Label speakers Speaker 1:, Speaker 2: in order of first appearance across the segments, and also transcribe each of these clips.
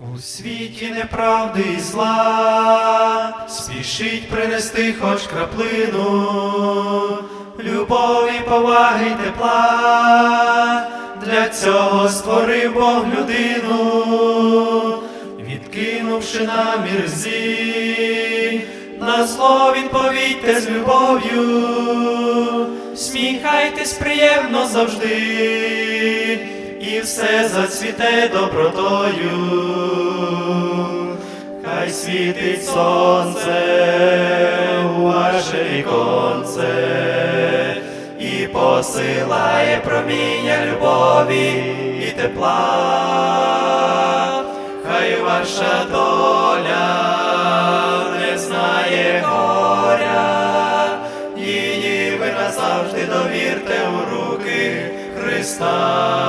Speaker 1: У світі неправди і зла, спішить принести хоч краплину, любові, поваги, й тепла, для цього створив Бог людину, відкинувши намір зі, на зло відповідьте з любов'ю, сміхайтесь приємно завжди і все зацвіте добротою, хай світить сонце у ваше віконце і посилає проміння любові і тепла, хай ваша доля не знає горя, її ви назавжди довірте у руки Христа.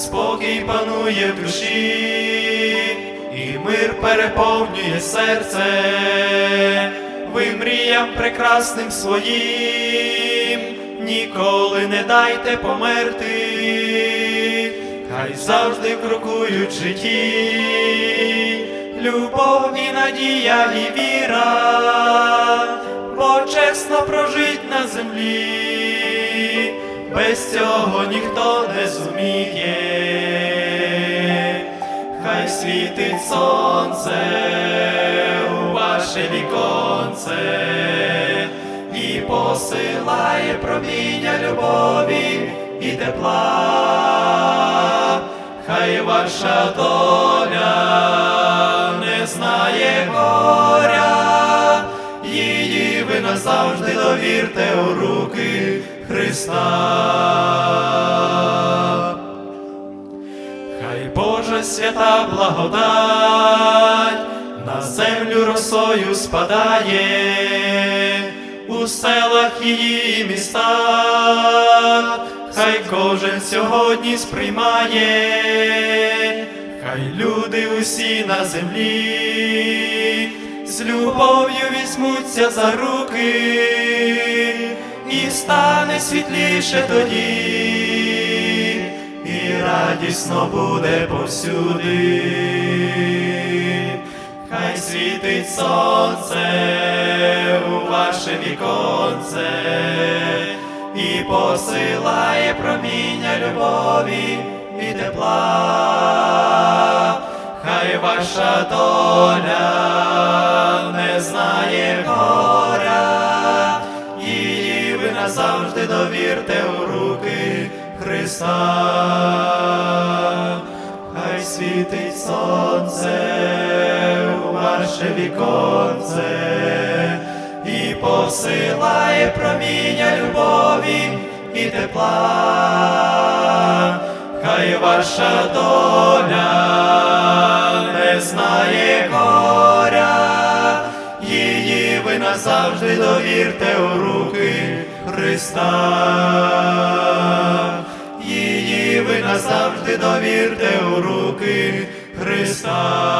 Speaker 1: Спокій панує в душі, і мир переповнює серце, ви мріям прекрасним своїм, ніколи не дайте померти, хай завжди крокують житті, любов і надія і віра, бо чесно прожить на землі, без цього ніхто не зуміє, світить сонце у ваше віконце і посилає проміння любові і тепла, хай ваша доля не знає горя, її ви назавжди довірте у руки Христа. Свята благодать на землю росою спадає, у селах її містах, хай кожен сьогодні сприймає, хай люди усі на землі з любов'ю візьмуться за руки, і стане світліше тоді радісно буде повсюди. Хай світить сонце у ваше віконце і посилає проміння любові і тепла. Хай ваша доля не знає горя, її ви назавжди довірте у руки Христа. Світить сонце у ваше віконце і посилає проміння любові і тепла. Хай ваша доля не знає горя, її ви назавжди довірте у руки Христа. Назавжди довірте у руки Христа.